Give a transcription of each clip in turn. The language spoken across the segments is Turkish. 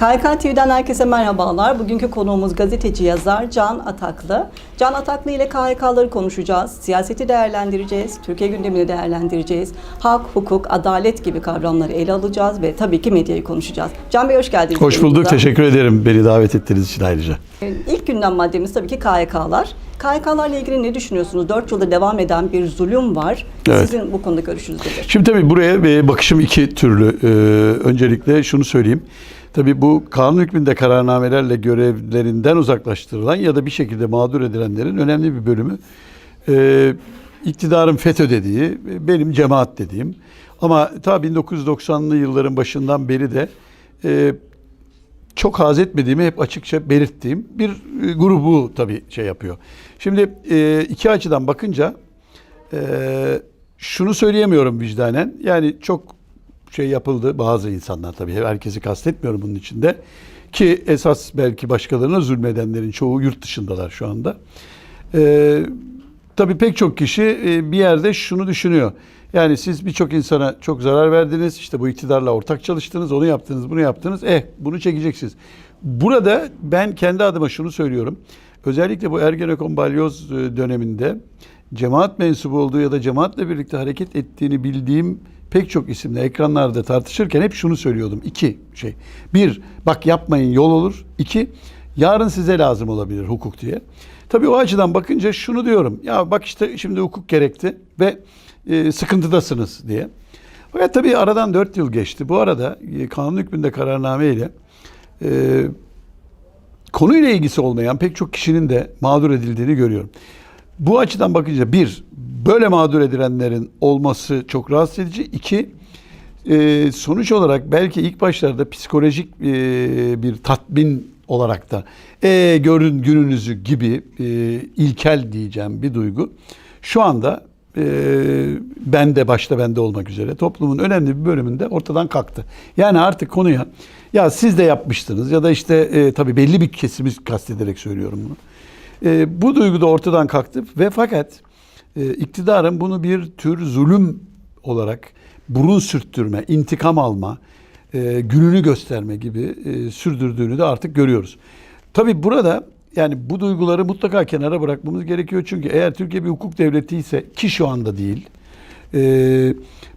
KYK TV'den herkese merhabalar. Bugünkü konuğumuz gazeteci yazar Can Ataklı. Can Ataklı ile KYK'ları konuşacağız. Siyaseti değerlendireceğiz, Türkiye gündemini değerlendireceğiz. Hak, hukuk, adalet gibi kavramları ele alacağız ve tabii ki medyayı konuşacağız. Can Bey hoş geldiniz. Hoş bulduk. yayınımıza. Teşekkür ederim beni davet ettiğiniz için ayrıca. İlk gündem maddemiz tabii ki KYK'lar. KYK'larla ilgili ne düşünüyorsunuz? 4 yıldır devam eden bir zulüm var. Evet. Sizin bu konuda görüşünüz nedir? Şimdi tabii buraya e, bakışım iki türlü. Ee, öncelikle şunu söyleyeyim. Tabii bu kanun hükmünde kararnamelerle görevlerinden uzaklaştırılan ya da bir şekilde mağdur edilenlerin önemli bir bölümü e, iktidarın FETÖ dediği, benim cemaat dediğim. Ama ta 1990'lı yılların başından beri de e, çok haz etmediğimi hep açıkça belirttiğim bir e, grubu tabii şey yapıyor. Şimdi e, iki açıdan bakınca e, şunu söyleyemiyorum vicdanen. Yani çok şey yapıldı bazı insanlar tabii herkesi kastetmiyorum bunun içinde. Ki esas belki başkalarına zulmedenlerin çoğu yurt dışındalar şu anda. E, tabii pek çok kişi e, bir yerde şunu düşünüyor. Yani siz birçok insana çok zarar verdiniz. işte bu iktidarla ortak çalıştınız, onu yaptınız, bunu yaptınız. Eh bunu çekeceksiniz. Burada ben kendi adıma şunu söylüyorum. Özellikle bu Ergenekon balyoz e, döneminde cemaat mensubu olduğu ya da cemaatle birlikte hareket ettiğini bildiğim pek çok isimle ekranlarda tartışırken hep şunu söylüyordum. İki şey. Bir, bak yapmayın yol olur. İki, yarın size lazım olabilir hukuk diye. Tabii o açıdan bakınca şunu diyorum. Ya bak işte şimdi hukuk gerekti ve e, sıkıntıdasınız diye. Fakat tabii aradan dört yıl geçti. Bu arada e, kanun hükmünde kararname ile e, konuyla ilgisi olmayan pek çok kişinin de mağdur edildiğini görüyorum. Bu açıdan bakınca bir, böyle mağdur edilenlerin olması çok rahatsız edici. İki, e, sonuç olarak belki ilk başlarda psikolojik e, bir tatmin olarak da e, görün gününüzü gibi e, ilkel diyeceğim bir duygu şu anda e, bende başta bende olmak üzere toplumun önemli bir bölümünde ortadan kalktı. Yani artık konuya ya siz de yapmıştınız ya da işte e, tabii belli bir kesimi kastederek söylüyorum bunu. E, bu duygu da ortadan kalktı ve fakat e, iktidarın bunu bir tür zulüm olarak burun sürttürme, intikam alma, e, gününü gösterme gibi e, sürdürdüğünü de artık görüyoruz. Tabii burada yani bu duyguları mutlaka kenara bırakmamız gerekiyor. Çünkü eğer Türkiye bir hukuk devleti ise ki şu anda değil, e,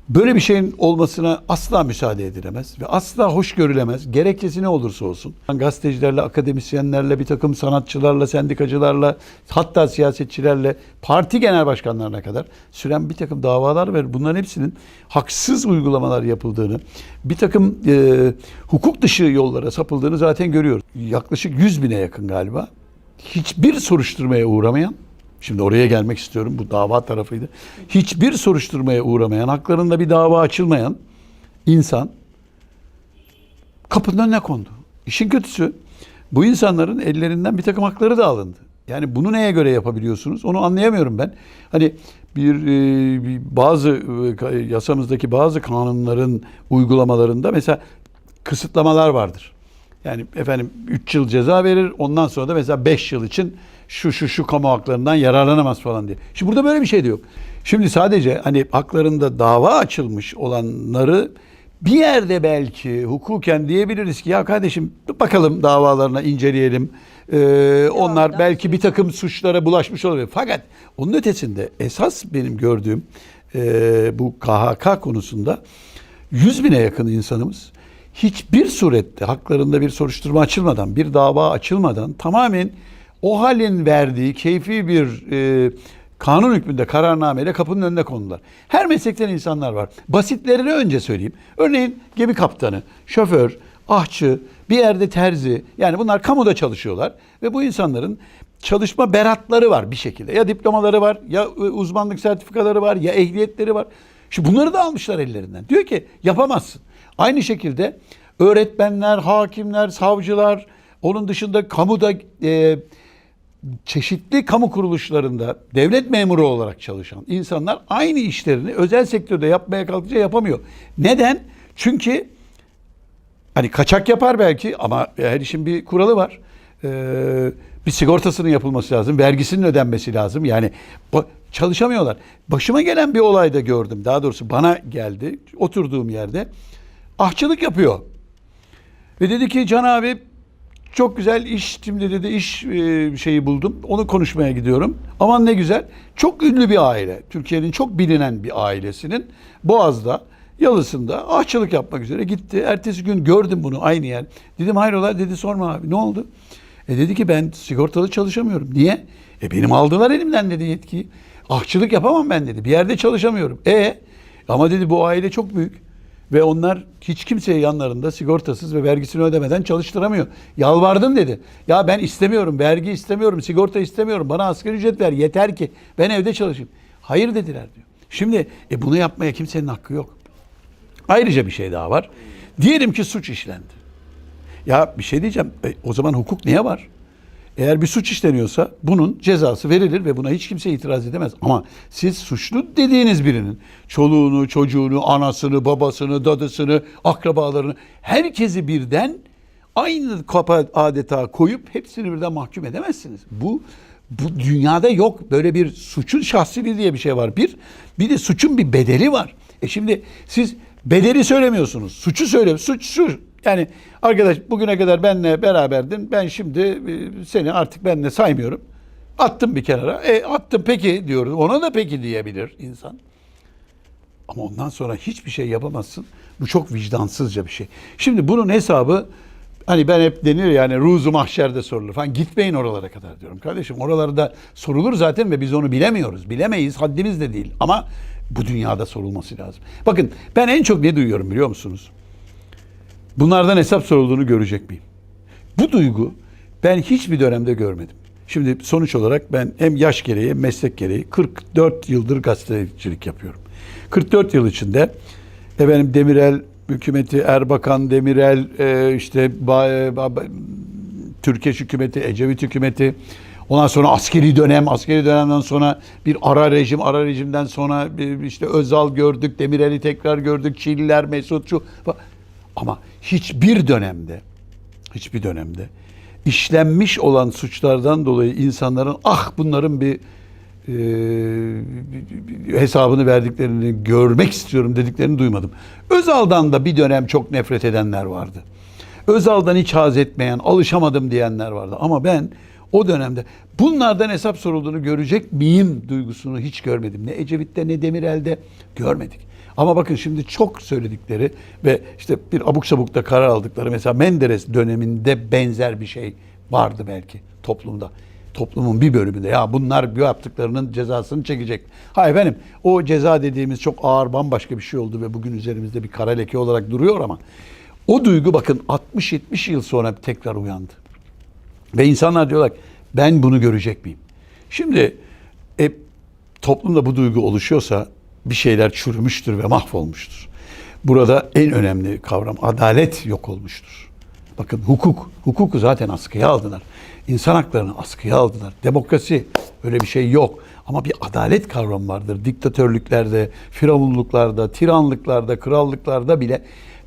böyle bir şeyin olmasına asla müsaade edilemez ve asla hoş görülemez. Gerekçesi ne olursa olsun. Gazetecilerle, akademisyenlerle, bir takım sanatçılarla, sendikacılarla, hatta siyasetçilerle, parti genel başkanlarına kadar süren bir takım davalar var. Bunların hepsinin haksız uygulamalar yapıldığını, bir takım e, hukuk dışı yollara sapıldığını zaten görüyoruz. Yaklaşık 100 bine yakın galiba. Hiçbir soruşturmaya uğramayan, Şimdi oraya gelmek istiyorum. Bu dava tarafıydı. Hiçbir soruşturmaya uğramayan, haklarında bir dava açılmayan insan kapının önüne kondu. İşin kötüsü bu insanların ellerinden bir takım hakları da alındı. Yani bunu neye göre yapabiliyorsunuz? Onu anlayamıyorum ben. Hani bir, e, bir bazı e, yasamızdaki bazı kanunların uygulamalarında mesela kısıtlamalar vardır. Yani efendim 3 yıl ceza verir. Ondan sonra da mesela 5 yıl için şu şu şu kamu haklarından yararlanamaz falan diye. Şimdi burada böyle bir şey de yok. Şimdi sadece hani haklarında dava açılmış olanları bir yerde belki hukuken diyebiliriz ki ya kardeşim bakalım davalarına inceleyelim. Ee, onlar belki bir takım suçlara bulaşmış olabilir. Fakat onun ötesinde esas benim gördüğüm e, bu KHK konusunda 100 bine yakın insanımız hiçbir surette haklarında bir soruşturma açılmadan, bir dava açılmadan tamamen o halin verdiği keyfi bir e, kanun hükmünde kararnameyle kapının önüne kondular. Her meslekten insanlar var. Basitlerini önce söyleyeyim. Örneğin gemi kaptanı, şoför, ahçı, bir yerde terzi. Yani bunlar kamuda çalışıyorlar ve bu insanların çalışma beratları var bir şekilde. Ya diplomaları var, ya e, uzmanlık sertifikaları var, ya ehliyetleri var. Şimdi bunları da almışlar ellerinden. Diyor ki yapamazsın. Aynı şekilde öğretmenler, hakimler, savcılar, onun dışında kamuda e, çeşitli kamu kuruluşlarında devlet memuru olarak çalışan insanlar aynı işlerini özel sektörde yapmaya kalkınca yapamıyor. Neden? Çünkü hani kaçak yapar belki ama her işin bir kuralı var. Ee, bir sigortasının yapılması lazım, vergisinin ödenmesi lazım. Yani çalışamıyorlar. Başıma gelen bir olayda gördüm. Daha doğrusu bana geldi. Oturduğum yerde ahçılık yapıyor. Ve dedi ki Can abi çok güzel iş şimdi dedi iş e, şeyi buldum. Onu konuşmaya gidiyorum. Aman ne güzel. Çok ünlü bir aile. Türkiye'nin çok bilinen bir ailesinin Boğaz'da Yalısı'nda ahçılık yapmak üzere gitti. Ertesi gün gördüm bunu aynı yer. Dedim hayrola dedi sorma abi ne oldu? E dedi ki ben sigortalı çalışamıyorum. Niye? E benim aldılar elimden dedi yetkiyi. Ahçılık yapamam ben dedi. Bir yerde çalışamıyorum. E ama dedi bu aile çok büyük. Ve onlar hiç kimseye yanlarında sigortasız ve vergisini ödemeden çalıştıramıyor. Yalvardım dedi. Ya ben istemiyorum, vergi istemiyorum, sigorta istemiyorum. Bana asgari ücret ver yeter ki ben evde çalışayım. Hayır dediler diyor. Şimdi e bunu yapmaya kimsenin hakkı yok. Ayrıca bir şey daha var. Diyelim ki suç işlendi. Ya bir şey diyeceğim. E, o zaman hukuk niye var? Eğer bir suç işleniyorsa bunun cezası verilir ve buna hiç kimse itiraz edemez. Ama siz suçlu dediğiniz birinin çoluğunu, çocuğunu, anasını, babasını, dadısını, akrabalarını herkesi birden aynı kapa adeta koyup hepsini birden mahkum edemezsiniz. Bu bu dünyada yok böyle bir suçun şahsiliği diye bir şey var. Bir bir de suçun bir bedeli var. E şimdi siz bedeli söylemiyorsunuz. Suçu söyle. Suç şu. Yani arkadaş bugüne kadar benle beraberdin. Ben şimdi e, seni artık benle saymıyorum. Attım bir kenara. E attım peki diyoruz. Ona da peki diyebilir insan. Ama ondan sonra hiçbir şey yapamazsın. Bu çok vicdansızca bir şey. Şimdi bunun hesabı hani ben hep denir yani ruzu mahşerde sorulur falan. Gitmeyin oralara kadar diyorum. Kardeşim oralarda sorulur zaten ve biz onu bilemiyoruz. Bilemeyiz. Haddimiz de değil. Ama bu dünyada sorulması lazım. Bakın ben en çok ne duyuyorum biliyor musunuz? Bunlardan hesap sorulduğunu görecek miyim? Bu duygu ben hiçbir dönemde görmedim. Şimdi sonuç olarak ben hem yaş gereği meslek gereği 44 yıldır gazetecilik yapıyorum. 44 yıl içinde efendim Demirel hükümeti, Erbakan Demirel, e, işte ba- Türkiye hükümeti, Ecevit hükümeti, ondan sonra askeri dönem, askeri dönemden sonra bir ara rejim, ara rejimden sonra işte Özal gördük, Demirel'i tekrar gördük, Çiller, Mesut şu. Ama hiçbir dönemde, hiçbir dönemde işlenmiş olan suçlardan dolayı insanların ah bunların bir e, hesabını verdiklerini görmek istiyorum dediklerini duymadım. Özal'dan da bir dönem çok nefret edenler vardı. Özal'dan hiç haz etmeyen, alışamadım diyenler vardı. Ama ben o dönemde bunlardan hesap sorulduğunu görecek miyim duygusunu hiç görmedim. Ne Ecevit'te ne Demirel'de görmedik. Ama bakın şimdi çok söyledikleri ve işte bir abuk sabuk da karar aldıkları mesela Menderes döneminde benzer bir şey vardı belki toplumda. Toplumun bir bölümünde ya bunlar bu yaptıklarının cezasını çekecek. Ha efendim o ceza dediğimiz çok ağır bambaşka bir şey oldu ve bugün üzerimizde bir kara leke olarak duruyor ama o duygu bakın 60-70 yıl sonra tekrar uyandı. Ve insanlar diyorlar ben bunu görecek miyim? Şimdi e, toplumda bu duygu oluşuyorsa bir şeyler çürümüştür ve mahvolmuştur. Burada en önemli kavram adalet yok olmuştur. Bakın hukuk, hukuku zaten askıya aldılar. İnsan haklarını askıya aldılar. Demokrasi öyle bir şey yok. Ama bir adalet kavramı vardır. Diktatörlüklerde, firavunluklarda, tiranlıklarda, krallıklarda bile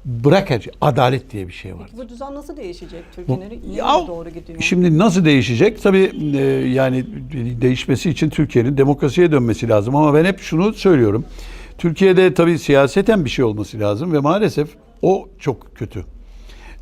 bırak her şey. Adalet diye bir şey var. Bu düzen nasıl değişecek? Türkiye nereye Ya, nereye doğru gidiyor? Şimdi nasıl değişecek? Tabii e, yani değişmesi için Türkiye'nin demokrasiye dönmesi lazım. Ama ben hep şunu söylüyorum. Türkiye'de tabii siyaseten bir şey olması lazım ve maalesef o çok kötü.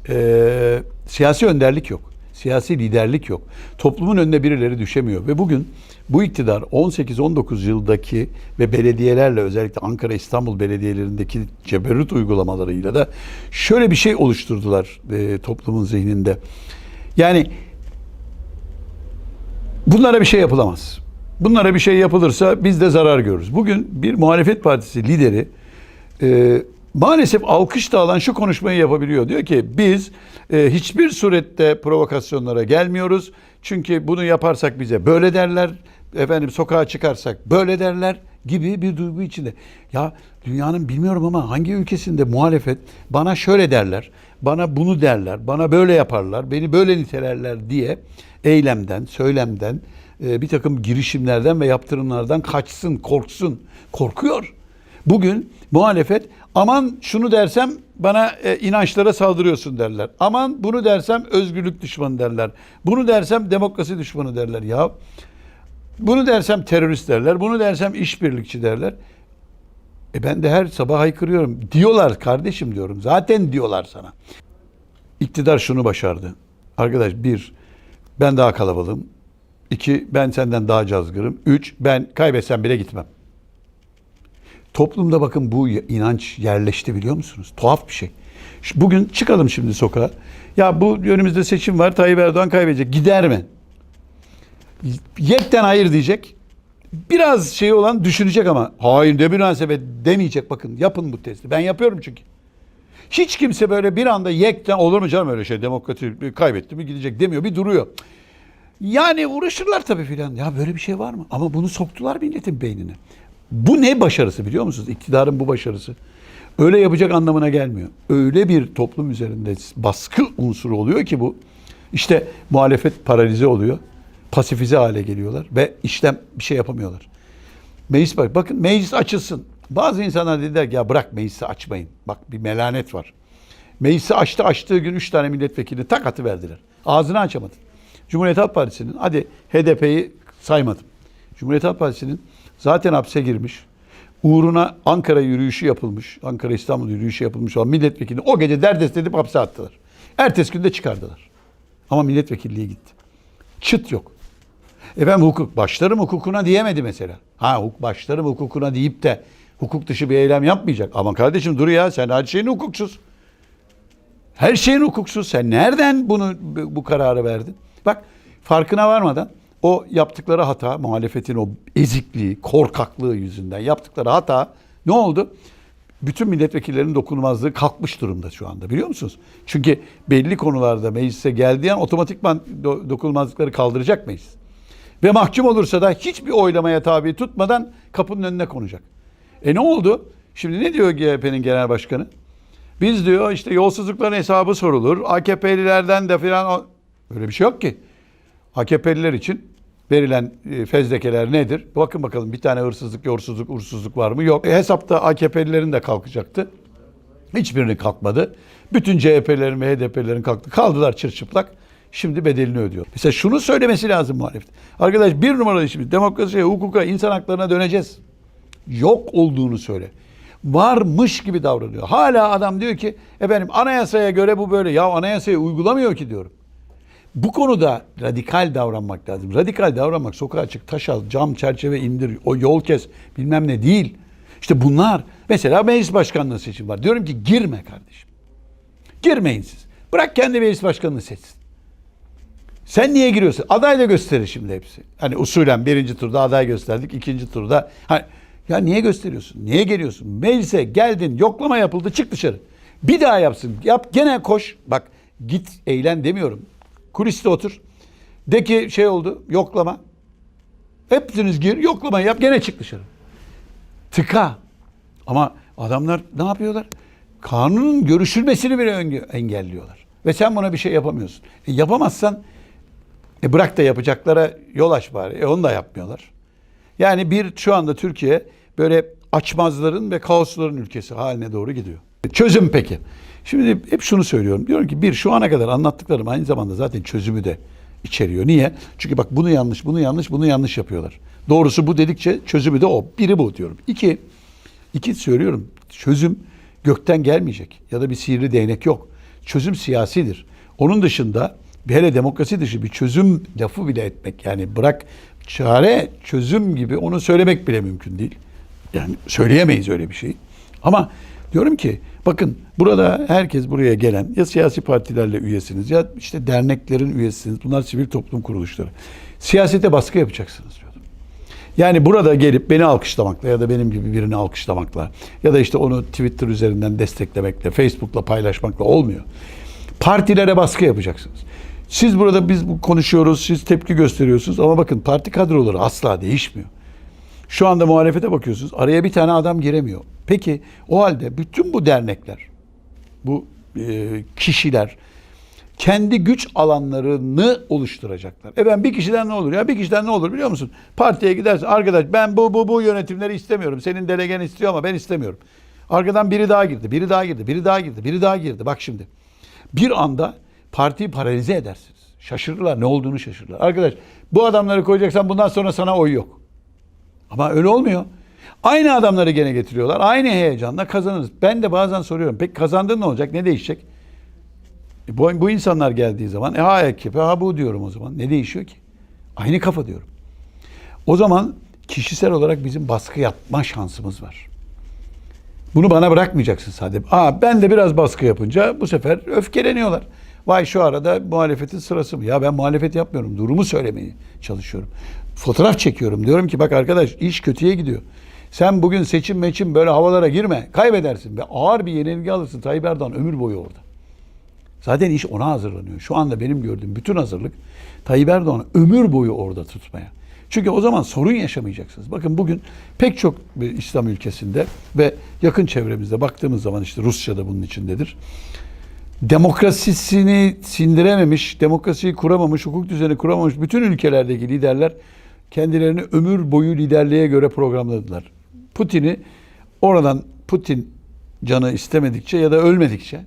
E, siyasi önderlik yok. Siyasi liderlik yok. Toplumun önüne birileri düşemiyor. Ve bugün bu iktidar 18-19 yıldaki ve belediyelerle özellikle Ankara İstanbul belediyelerindeki ceberrut uygulamalarıyla da şöyle bir şey oluşturdular e, toplumun zihninde. Yani bunlara bir şey yapılamaz. Bunlara bir şey yapılırsa biz de zarar görürüz. Bugün bir muhalefet partisi lideri e, maalesef alkış da alan şu konuşmayı yapabiliyor. Diyor ki biz e, hiçbir surette provokasyonlara gelmiyoruz. Çünkü bunu yaparsak bize böyle derler. Efendim sokağa çıkarsak böyle derler gibi bir duygu içinde. Ya dünyanın bilmiyorum ama hangi ülkesinde muhalefet bana şöyle derler, bana bunu derler, bana böyle yaparlar, beni böyle nitelerler diye eylemden, söylemden, e, bir takım girişimlerden ve yaptırımlardan kaçsın, korksun. Korkuyor. Bugün muhalefet aman şunu dersem bana e, inançlara saldırıyorsun derler. Aman bunu dersem özgürlük düşmanı derler. Bunu dersem demokrasi düşmanı derler. Ya bunu dersem terörist derler. Bunu dersem işbirlikçi derler. E ben de her sabah haykırıyorum. Diyorlar kardeşim diyorum. Zaten diyorlar sana. İktidar şunu başardı. Arkadaş bir, ben daha kalabalığım. İki, ben senden daha cazgırım. Üç, ben kaybetsem bile gitmem. Toplumda bakın bu inanç yerleşti biliyor musunuz? Tuhaf bir şey. Bugün çıkalım şimdi sokağa. Ya bu önümüzde seçim var. Tayyip Erdoğan kaybedecek. Gider mi? Yekten hayır diyecek. Biraz şey olan düşünecek ama hayır ne münasebet demeyecek. Bakın yapın bu testi. Ben yapıyorum çünkü. Hiç kimse böyle bir anda yekten olur mu canım öyle şey demokrasi kaybetti mi gidecek demiyor. Bir duruyor. Yani uğraşırlar tabii filan. Ya böyle bir şey var mı? Ama bunu soktular milletin beynine. Bu ne başarısı biliyor musunuz? İktidarın bu başarısı. Öyle yapacak anlamına gelmiyor. Öyle bir toplum üzerinde baskı unsuru oluyor ki bu. İşte muhalefet paralize oluyor. Pasifize hale geliyorlar ve işlem bir şey yapamıyorlar. Meclis bak, bakın meclis açılsın. Bazı insanlar dediler ki ya bırak meclisi açmayın. Bak bir melanet var. Meclisi açtı açtığı gün üç tane milletvekili tak atı verdiler. Ağzını açamadı. Cumhuriyet Halk Partisi'nin hadi HDP'yi saymadım. Cumhuriyet Halk Partisi'nin zaten hapse girmiş. Uğruna Ankara yürüyüşü yapılmış. Ankara İstanbul yürüyüşü yapılmış olan milletvekilini o gece derdest edip hapse attılar. Ertesi gün de çıkardılar. Ama milletvekilliği gitti. Çıt yok. Efendim hukuk başlarım hukukuna diyemedi mesela. Ha hukuk başlarım hukukuna deyip de hukuk dışı bir eylem yapmayacak. Ama kardeşim dur ya sen her şeyin hukuksuz. Her şeyin hukuksuz. Sen nereden bunu bu kararı verdin? Bak farkına varmadan o yaptıkları hata, muhalefetin o ezikliği, korkaklığı yüzünden yaptıkları hata ne oldu? Bütün milletvekillerinin dokunulmazlığı kalkmış durumda şu anda biliyor musunuz? Çünkü belli konularda meclise geldiği an otomatikman do- dokunulmazlıkları kaldıracak meclis. Ve mahkum olursa da hiçbir oylamaya tabi tutmadan kapının önüne konacak. E ne oldu? Şimdi ne diyor CHP'nin genel başkanı? Biz diyor işte yolsuzlukların hesabı sorulur. AKP'lilerden de filan böyle bir şey yok ki. AKP'liler için verilen e, fezlekeler nedir? Bakın bakalım bir tane hırsızlık, yorsuzluk, uğursuzluk var mı? Yok. E, hesapta AKP'lilerin de kalkacaktı. Hiçbirini kalkmadı. Bütün CHP'lerin ve HDP'lerin kalktı. Kaldılar çırçıplak. Şimdi bedelini ödüyor. Mesela şunu söylemesi lazım muhalefet. Arkadaş bir numaralı işimiz demokrasiye, hukuka, insan haklarına döneceğiz. Yok olduğunu söyle. Varmış gibi davranıyor. Hala adam diyor ki efendim anayasaya göre bu böyle. Ya anayasayı uygulamıyor ki diyorum. Bu konuda radikal davranmak lazım. Radikal davranmak sokağa çık, taş al, cam, çerçeve indir, o yol kes bilmem ne değil. İşte bunlar. Mesela meclis başkanlığı seçim var. Diyorum ki girme kardeşim. Girmeyin siz. Bırak kendi meclis başkanını seçsin. Sen niye giriyorsun? Aday da gösterir şimdi hepsi. Hani usulen birinci turda aday gösterdik, ikinci turda. Hani, ya niye gösteriyorsun? Niye geliyorsun? Meclise geldin, yoklama yapıldı, çık dışarı. Bir daha yapsın. Yap gene koş. Bak git eğlen demiyorum. Kuliste otur. De ki şey oldu, yoklama. Hepsiniz gir, yoklama yap, gene çık dışarı. Tıka. Ama adamlar ne yapıyorlar? Kanunun görüşülmesini bile engelliyorlar. Ve sen buna bir şey yapamıyorsun. E, yapamazsan e bırak da yapacaklara yol aç bari. E onu da yapmıyorlar. Yani bir şu anda Türkiye böyle açmazların ve kaosların ülkesi haline doğru gidiyor. Çözüm peki. Şimdi hep şunu söylüyorum. Diyorum ki bir şu ana kadar anlattıklarım aynı zamanda zaten çözümü de içeriyor. Niye? Çünkü bak bunu yanlış, bunu yanlış, bunu yanlış yapıyorlar. Doğrusu bu dedikçe çözümü de o. Biri bu diyorum. İki, iki söylüyorum. Çözüm gökten gelmeyecek. Ya da bir sihirli değnek yok. Çözüm siyasidir. Onun dışında hele demokrasi dışı bir çözüm lafı bile etmek yani bırak çare çözüm gibi onu söylemek bile mümkün değil. Yani söyleyemeyiz öyle bir şey. Ama diyorum ki bakın burada herkes buraya gelen ya siyasi partilerle üyesiniz ya işte derneklerin üyesiniz. Bunlar sivil toplum kuruluşları. Siyasete baskı yapacaksınız diyordum. Yani burada gelip beni alkışlamakla ya da benim gibi birini alkışlamakla ya da işte onu Twitter üzerinden desteklemekle, Facebook'la paylaşmakla olmuyor. Partilere baskı yapacaksınız. Siz burada biz konuşuyoruz, siz tepki gösteriyorsunuz ama bakın parti kadroları asla değişmiyor. Şu anda muhalefete bakıyorsunuz. Araya bir tane adam giremiyor. Peki o halde bütün bu dernekler, bu e, kişiler kendi güç alanlarını oluşturacaklar. E ben bir kişiden ne olur ya? Bir kişiden ne olur biliyor musun? Partiye gidersin. Arkadaş ben bu bu bu yönetimleri istemiyorum. Senin delegen istiyor ama ben istemiyorum. Arkadan biri daha girdi, biri daha girdi, biri daha girdi, biri daha girdi. Bak şimdi. Bir anda partiyi paralize edersiniz. Şaşırırlar. Ne olduğunu şaşırırlar. Arkadaş bu adamları koyacaksan bundan sonra sana oy yok. Ama öyle olmuyor. Aynı adamları gene getiriyorlar. Aynı heyecanla kazanırız. Ben de bazen soruyorum. Peki kazandın ne olacak? Ne değişecek? E bu, bu insanlar geldiği zaman e ha AKP ha bu diyorum o zaman. Ne değişiyor ki? Aynı kafa diyorum. O zaman kişisel olarak bizim baskı yapma şansımız var. Bunu bana bırakmayacaksın sadece. Aa ben de biraz baskı yapınca bu sefer öfkeleniyorlar. Vay şu arada muhalefetin sırası mı? Ya ben muhalefet yapmıyorum. Durumu söylemeye çalışıyorum. Fotoğraf çekiyorum. Diyorum ki bak arkadaş iş kötüye gidiyor. Sen bugün seçim meçim böyle havalara girme. Kaybedersin ve ağır bir yenilgi alırsın. Tayyip Erdoğan ömür boyu orada. Zaten iş ona hazırlanıyor. Şu anda benim gördüğüm bütün hazırlık Tayyip Erdoğan'ı ömür boyu orada tutmaya. Çünkü o zaman sorun yaşamayacaksınız. Bakın bugün pek çok bir İslam ülkesinde ve yakın çevremizde baktığımız zaman işte Rusya da bunun içindedir. Demokrasisini sindirememiş, demokrasiyi kuramamış, hukuk düzeni kuramamış bütün ülkelerdeki liderler kendilerini ömür boyu liderliğe göre programladılar. Putin'i oradan Putin canı istemedikçe ya da ölmedikçe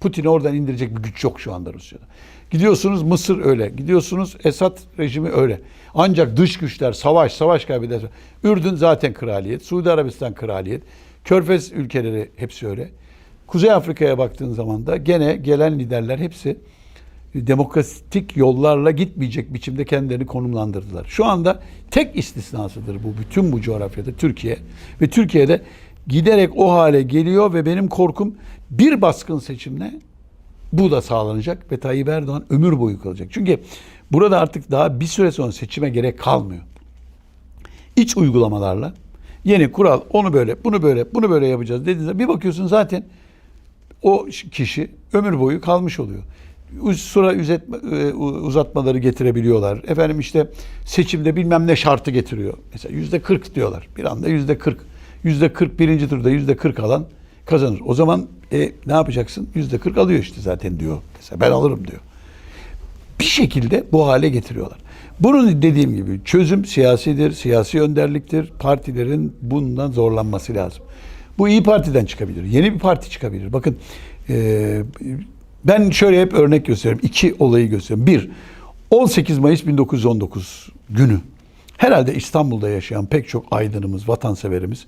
Putin'i oradan indirecek bir güç yok şu anda Rusya'da. Gidiyorsunuz Mısır öyle. Gidiyorsunuz Esad rejimi öyle. Ancak dış güçler savaş savaş kaybederse Ürdün zaten kraliyet. Suudi Arabistan kraliyet. Körfez ülkeleri hepsi öyle. Kuzey Afrika'ya baktığın zaman da gene gelen liderler hepsi demokratik yollarla gitmeyecek biçimde kendilerini konumlandırdılar. Şu anda tek istisnasıdır bu bütün bu coğrafyada Türkiye ve Türkiye'de giderek o hale geliyor ve benim korkum bir baskın seçimle bu da sağlanacak ve Tayyip Erdoğan ömür boyu kalacak. Çünkü burada artık daha bir süre sonra seçime gerek kalmıyor. İç uygulamalarla yeni kural onu böyle bunu böyle bunu böyle yapacağız dediğinizde bir bakıyorsun zaten o kişi ömür boyu kalmış oluyor. Sıra üzetme, e, uzatmaları getirebiliyorlar. Efendim işte seçimde bilmem ne şartı getiriyor. Mesela yüzde 40 diyorlar. Bir anda yüzde 40. Yüzde 40 birinci turda yüzde 40 alan kazanır. O zaman e, ne yapacaksın? Yüzde 40 alıyor işte zaten diyor. Mesela ben alırım diyor. Bir şekilde bu hale getiriyorlar. Bunun dediğim gibi çözüm siyasidir, siyasi önderliktir. Partilerin bundan zorlanması lazım. Bu iyi Parti'den çıkabilir. Yeni bir parti çıkabilir. Bakın e, ben şöyle hep örnek gösteriyorum. İki olayı gösteriyorum. Bir, 18 Mayıs 1919 günü. Herhalde İstanbul'da yaşayan pek çok aydınımız, vatanseverimiz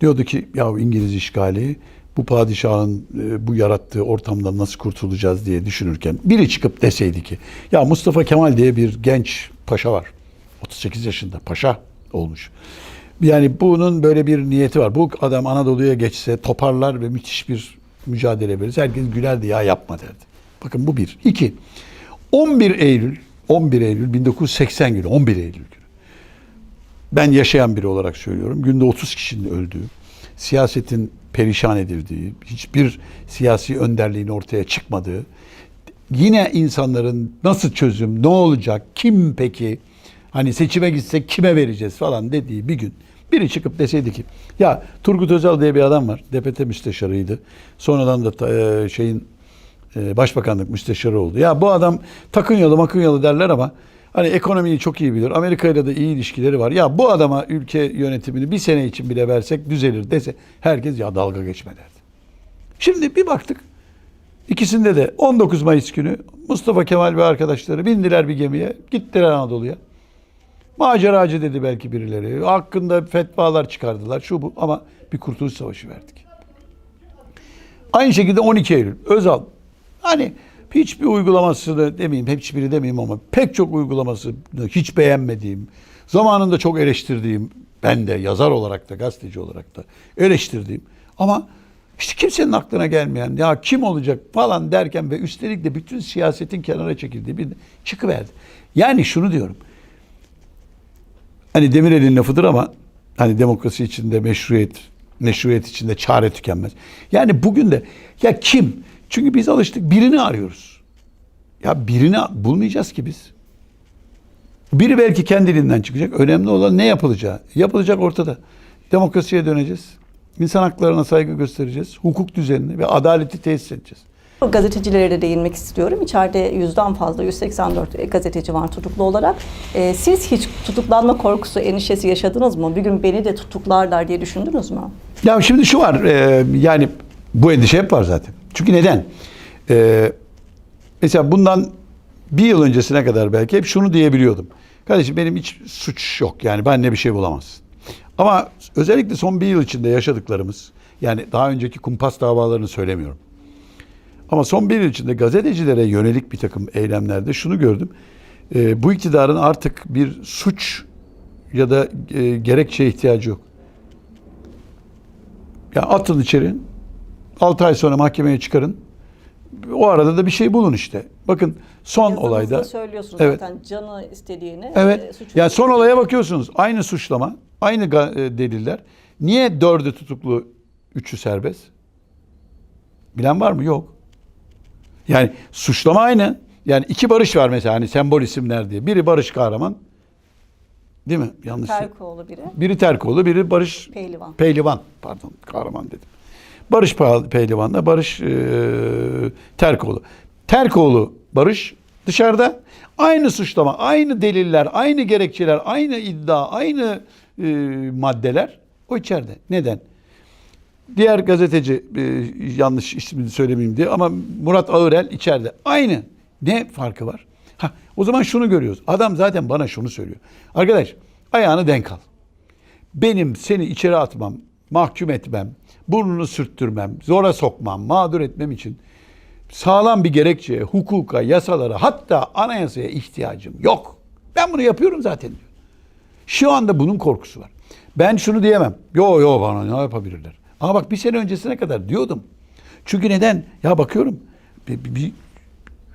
diyordu ki ya İngiliz işgali bu padişahın e, bu yarattığı ortamdan nasıl kurtulacağız diye düşünürken biri çıkıp deseydi ki ya Mustafa Kemal diye bir genç paşa var. 38 yaşında paşa olmuş. Yani bunun böyle bir niyeti var. Bu adam Anadolu'ya geçse toparlar ve müthiş bir mücadele verir. Herkes gülerdi ya yapma derdi. Bakın bu bir. İki. 11 Eylül 11 Eylül 1980 günü 11 Eylül günü. Ben yaşayan biri olarak söylüyorum. Günde 30 kişinin öldüğü, siyasetin perişan edildiği, hiçbir siyasi önderliğin ortaya çıkmadığı, yine insanların nasıl çözüm, ne olacak, kim peki, hani seçime gitsek kime vereceğiz falan dediği bir gün biri çıkıp deseydi ki ya Turgut Özal diye bir adam var. DPT müsteşarıydı. Sonradan da e, şeyin e, başbakanlık müsteşarı oldu. Ya bu adam takınyalı makınyalı derler ama hani ekonomiyi çok iyi bilir. Amerika ile de iyi ilişkileri var. Ya bu adama ülke yönetimini bir sene için bile versek düzelir dese herkes ya dalga geçme derdi. Şimdi bir baktık ikisinde de 19 Mayıs günü Mustafa Kemal ve arkadaşları bindiler bir gemiye gittiler Anadolu'ya. Maceracı dedi belki birileri. Hakkında fetvalar çıkardılar şu bu ama bir kurtuluş savaşı verdik. Aynı şekilde 12 Eylül Özal hani hiçbir uygulamasını demeyeyim, hiçbiri demeyeyim ama pek çok uygulamasını hiç beğenmediğim, zamanında çok eleştirdiğim, ben de yazar olarak da gazeteci olarak da eleştirdiğim ama işte kimsenin aklına gelmeyen ya kim olacak falan derken ve üstelik de bütün siyasetin kenara çekildiği bir çıkıverdi. Yani şunu diyorum. Hani Demirel'in lafıdır ama hani demokrasi içinde meşruiyet, meşruiyet içinde çare tükenmez. Yani bugün de ya kim? Çünkü biz alıştık birini arıyoruz. Ya birini bulmayacağız ki biz. Biri belki kendiliğinden çıkacak. Önemli olan ne yapılacağı. Yapılacak ortada. Demokrasiye döneceğiz. İnsan haklarına saygı göstereceğiz. Hukuk düzenini ve adaleti tesis edeceğiz. Gazetecilere de değinmek istiyorum. İçeride yüzden fazla, 184 gazeteci var tutuklu olarak. Ee, siz hiç tutuklanma korkusu, endişesi yaşadınız mı? Bir gün beni de tutuklarlar diye düşündünüz mü? Ya şimdi şu var, e, yani bu endişe hep var zaten. Çünkü neden? E, mesela bundan bir yıl öncesine kadar belki hep şunu diyebiliyordum. Kardeşim benim hiç suç yok yani ben ne bir şey bulamazsın. Ama özellikle son bir yıl içinde yaşadıklarımız, yani daha önceki kumpas davalarını söylemiyorum. Ama son bir yıl içinde gazetecilere yönelik bir takım eylemlerde şunu gördüm. Ee, bu iktidarın artık bir suç ya da e, gerekçeye ihtiyacı yok. Ya atın içeri. 6 ay sonra mahkemeye çıkarın. O arada da bir şey bulun işte. Bakın son Yazınızda olayda. söylüyorsunuz Evet. zaten canı istediğini. e, Evet. suçu- Yani son olaya bakıyorsunuz. Aynı suçlama, aynı e, deliller. Niye dördü tutuklu, üçü serbest? Bilen var mı? Yok. Yani suçlama aynı. Yani iki Barış var mesela hani sembol isimler diye. Biri Barış Kahraman. Değil mi? Yanlış. Terkoğlu biri. Biri Terkoğlu, biri Barış Pehlivan. Pehlivan. Pardon, Kahraman dedim. Barış Pehlivan'la Barış e, Terkoğlu. Terkoğlu Barış dışarıda. Aynı suçlama, aynı deliller, aynı gerekçeler, aynı iddia, aynı e, maddeler o içeride. Neden? Diğer gazeteci e, yanlış ismini söylemeyeyim diye ama Murat Ağırel içeride. Aynı. Ne farkı var? Ha, o zaman şunu görüyoruz. Adam zaten bana şunu söylüyor. Arkadaş ayağını denk al. Benim seni içeri atmam, mahkum etmem, burnunu sürttürmem, zora sokmam, mağdur etmem için sağlam bir gerekçeye, hukuka, yasalara hatta anayasaya ihtiyacım yok. Ben bunu yapıyorum zaten diyor. Şu anda bunun korkusu var. Ben şunu diyemem. Yo yo bana ne yapabilirler. Ama bak bir sene öncesine kadar diyordum. Çünkü neden? Ya bakıyorum. Bir, bir- bir-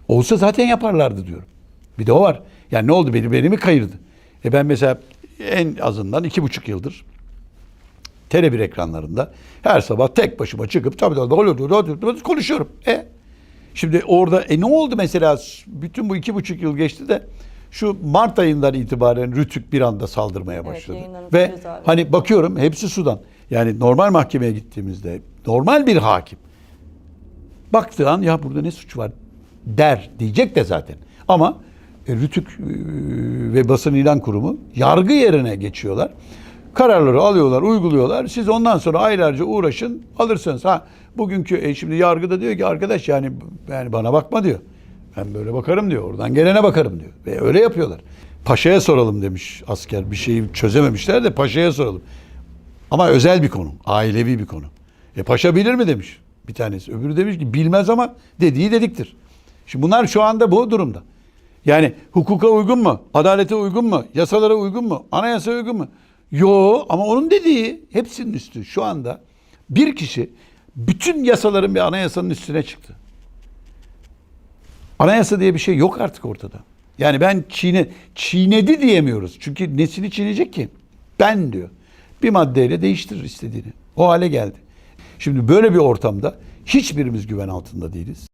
olsa zaten yaparlardı diyorum. Bir de o var. Yani ne oldu beni beni mi kayırdı? E ben mesela en azından iki buçuk yıldır Tele1 ekranlarında her sabah tek başıma çıkıp tabii tabii konuşuyorum. E şimdi orada e ne oldu mesela bütün bu iki buçuk yıl geçti de şu Mart ayından itibaren Rütük bir anda saldırmaya başladı. yayınlanıp Ve hani bakıyorum hepsi sudan. Yani normal mahkemeye gittiğimizde normal bir hakim baktığı an ya burada ne suç var der diyecek de zaten. Ama e, Rütük e, ve Basın İlan Kurumu yargı yerine geçiyorlar. Kararları alıyorlar, uyguluyorlar. Siz ondan sonra aylarca uğraşın, alırsınız. Ha bugünkü e, şimdi yargıda diyor ki arkadaş yani yani bana bakma diyor. Ben böyle bakarım diyor. Oradan gelene bakarım diyor. Ve öyle yapıyorlar. Paşaya soralım demiş asker. Bir şeyi çözememişler de paşaya soralım. Ama özel bir konu, ailevi bir konu. E paşa bilir mi demiş bir tanesi. Öbürü demiş ki bilmez ama dediği dediktir. Şimdi bunlar şu anda bu durumda. Yani hukuka uygun mu? Adalete uygun mu? Yasalara uygun mu? Anayasaya uygun mu? Yo ama onun dediği hepsinin üstü. Şu anda bir kişi bütün yasaların bir anayasanın üstüne çıktı. Anayasa diye bir şey yok artık ortada. Yani ben çiğne, çiğnedi diyemiyoruz. Çünkü nesini çiğneyecek ki? Ben diyor. Bir maddeyle değiştirir istediğini. O hale geldi. Şimdi böyle bir ortamda hiçbirimiz güven altında değiliz.